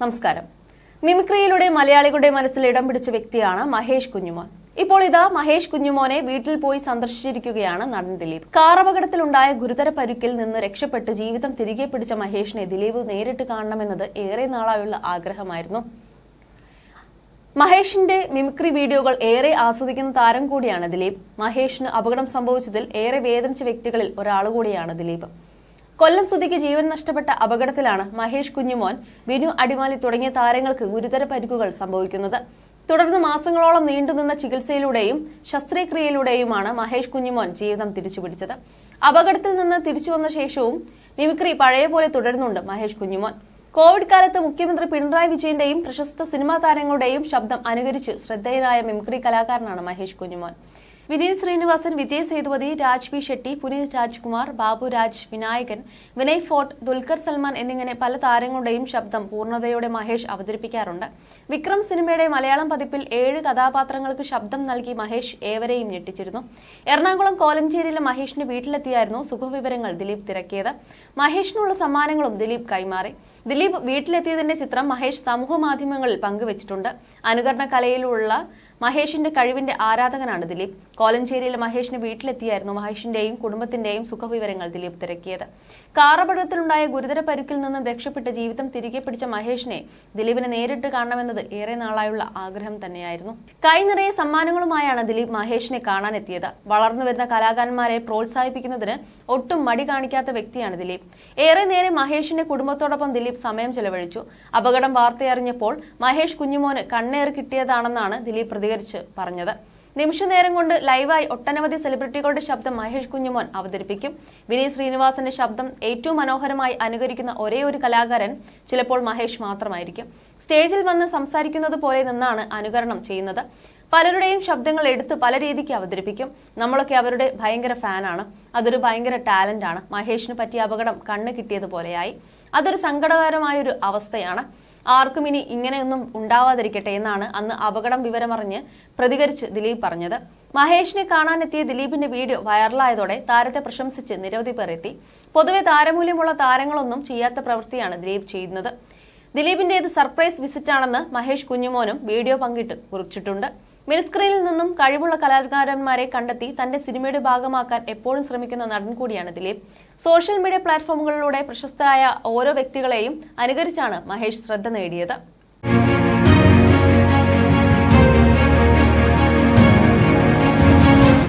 നമസ്കാരം. മിമിക്രിയിലൂടെ മലയാളികളുടെ മനസ്സിൽ ഇടം പിടിച്ച വ്യക്തിയാണ് മഹേഷ് കുഞ്ഞുമോൻ. ഇപ്പോൾ ഇതാ മഹേഷ് കുഞ്ഞുമോനെ വീട്ടിൽ പോയി സന്ദർശിച്ചിരിക്കുകയാണ് നടൻ ദിലീപ്. കാർ അപകടത്തിലുണ്ടായ ഗുരുതര പരുക്കിൽ നിന്ന് രക്ഷപ്പെട്ട് ജീവിതം തിരികെ പിടിച്ച മഹേഷിനെ ദിലീപ് നേരിട്ട് കാണണമെന്നത് ഏറെ നാളായുള്ള ആഗ്രഹമായിരുന്നു. മഹേഷിന്റെ മിമിക്രി വീഡിയോകൾ ഏറെ ആസ്വദിക്കുന്ന താരം കൂടിയാണ് ദിലീപ്. മഹേഷിന് അപകടം സംഭവിച്ചതിൽ ഏറെ വേദനിച്ച വ്യക്തികളിൽ ഒരാൾ കൂടിയാണ് ദിലീപ്. കൊല്ലം സുധിക്ക് ജീവൻ നഷ്ടപ്പെട്ട അപകടത്തിലാണ് മഹേഷ് കുഞ്ഞുമോൻ ബിനു അടിമാലി തുടങ്ങിയ താരങ്ങൾക്ക് ഗുരുതര പരിക്കുകൾ സംഭവിക്കുന്നത്. തുടർന്ന് മാസങ്ങളോളം നീണ്ടുനിന്ന ചികിത്സയിലൂടെയും ശസ്ത്രക്രിയയിലൂടെയുമാണ് മഹേഷ് കുഞ്ഞുമോൻ ജീവിതം തിരിച്ചുപിടിച്ചത്. അപകടത്തിൽ നിന്ന് തിരിച്ചു വന്ന ശേഷവും മിമിക്രി പഴയ പോലെ തുടരുന്നുണ്ട് മഹേഷ് കുഞ്ഞുമോൻ. കോവിഡ് കാലത്ത് മുഖ്യമന്ത്രി പിണറായി വിജയന്റെയും പ്രശസ്ത സിനിമാ താരങ്ങളുടെയും ശബ്ദം അനുകരിച്ച് ശ്രദ്ധേയനായ മിമിക്രി കലാകാരനാണ് മഹേഷ് കുഞ്ഞുമോൻ. വിനീത് ശ്രീനിവാസൻ വിജയ് സേതുപതി രാജ്വി ഷെട്ടി പുനീത് രാജ്കുമാർ ബാബുരാജ് വിനായകൻ വിനയ് ഫോർട്ട് ദുൽഖർ സൽമാൻ എന്നിങ്ങനെ പല താരങ്ങളുടെയും ശബ്ദം പൂർണതയോടെ മഹേഷ് അവതരിപ്പിക്കാറുണ്ട്. വിക്രം സിനിമയുടെ മലയാളം പതിപ്പിൽ ഏഴ് കഥാപാത്രങ്ങൾക്ക് ശബ്ദം നൽകി മഹേഷ് ഏവരെയും ഞെട്ടിച്ചിരുന്നു. എറണാകുളം കോലഞ്ചേരിയിലെ മഹേഷിന്റെ വീട്ടിലെത്തിയായിരുന്നു സുഖവിവരങ്ങൾ ദിലീപ് തിരക്കിയത്. മഹേഷിനുള്ള സമ്മാനങ്ങളും ദിലീപ് കൈമാറി. ദിലീപ് വീട്ടിലെത്തിയതിന്റെ ചിത്രം മഹേഷ് സമൂഹ മാധ്യമങ്ങളിൽ പങ്കുവച്ചിട്ടുണ്ട്. അനുകരണ കലയിലുള്ള മഹേഷിന്റെ കഴിവിന്റെ ആരാധകനാണ് ദിലീപ്. കോലഞ്ചേരിയിലെ മഹേഷിന് വീട്ടിലെത്തിയായിരുന്നു മഹേഷിന്റെയും കുടുംബത്തിന്റെയും സുഖവിവരങ്ങൾ ദിലീപ് തിരക്കിയത്. കാറപകടത്തിലുണ്ടായ ഗുരുതര പരുക്കിൽ നിന്നും രക്ഷപ്പെട്ട ജീവിതം തിരികെ പിടിച്ച മഹേഷിനെ ദിലീപിനെ നേരിട്ട് കാണണമെന്നത് ഏറെ നാളായുള്ള ആഗ്രഹം തന്നെയായിരുന്നു. കൈ നിറയെ സമ്മാനങ്ങളുമായാണ് ദിലീപ് മഹേഷിനെ കാണാനെത്തിയത്. വളർന്നു വരുന്ന കലാകാരന്മാരെ പ്രോത്സാഹിപ്പിക്കുന്നതിന് ഒട്ടും മടി കാണിക്കാത്ത വ്യക്തിയാണ് ദിലീപ്. ഏറെ നേരെ മഹേഷിന്റെ കുടുംബത്തോടൊപ്പം ദിലീപ് സമയം ചെലവഴിച്ചു. അപകടം വാർത്തയറിഞ്ഞപ്പോൾ മഹേഷ് കുഞ്ഞുമോന് കണ്ണേർ കിട്ടിയതാണെന്നാണ് ദിലീപ് പ്രതികരിച്ച് പറഞ്ഞത്. നിമിഷനേരം കൊണ്ട് ലൈവായി ഒട്ടനവധി സെലിബ്രിറ്റികളുടെ ശബ്ദം മഹേഷ് കുഞ്ഞുമോൻ അവതരിപ്പിക്കും. വിനീത് ശ്രീനിവാസന്റെ ശബ്ദം ഏറ്റവും മനോഹരമായി അനുകരിക്കുന്ന ഒരേ ഒരു കലാകാരൻ ചിലപ്പോൾ മഹേഷ് മാത്രമായിരിക്കും. സ്റ്റേജിൽ വന്ന് സംസാരിക്കുന്നത് പോലെ നിന്നാണ് അനുകരണം ചെയ്യുന്നത്. പലരുടെയും ശബ്ദങ്ങൾ എടുത്ത് പല രീതിക്ക് അവതരിപ്പിക്കും. നമ്മളൊക്കെ അവരുടെ ഭയങ്കര ഫാനാണ്. അതൊരു ഭയങ്കര ടാലന്റ് ആണ് മഹേഷിന് പറ്റിയ അപകടം കണ്ണ് കിട്ടിയതുപോലെയായി. അതൊരു സങ്കടകരമായൊരു അവസ്ഥയാണ്. ആർക്കും ഇനി ഇങ്ങനെയൊന്നും ഉണ്ടാവാതിരിക്കട്ടെ എന്നാണ് അന്ന് അപകടം വിവരമറിഞ്ഞ് പ്രതികരിച്ച് ദിലീപ് പറഞ്ഞത്. മഹേഷിനെ കാണാനെത്തിയ ദിലീപിന്റെ വീഡിയോ വൈറലായതോടെ താരത്തെ പ്രശംസിച്ച് നിരവധി പേർ എത്തി. പൊതുവെ താരമൂല്യമുള്ള താരങ്ങളൊന്നും ചെയ്യാത്ത പ്രവൃത്തിയാണ് ദിലീപ് ചെയ്യുന്നത്. ദിലീപിന്റേത് സർപ്രൈസ് വിസിറ്റാണെന്ന് മഹേഷ് കുഞ്ഞുമോനും വീഡിയോ പങ്കിട്ട് കുറിച്ചിട്ടുണ്ട്. മിനിസ്ക്രീനിൽ നിന്നും കഴിവുള്ള കലാകാരന്മാരെ കണ്ടെത്തി തന്റെ സിനിമയുടെ ഭാഗമാക്കാൻ എപ്പോഴും ശ്രമിക്കുന്ന നടൻ കൂടിയാണ് ദിലീപ്. സോഷ്യൽ മീഡിയ പ്ലാറ്റ്ഫോമുകളിലൂടെ പ്രശസ്തരായ ഓരോ വ്യക്തികളെയും അനുകരിച്ചാണ് മഹേഷ് ശ്രദ്ധ നേടിയത്.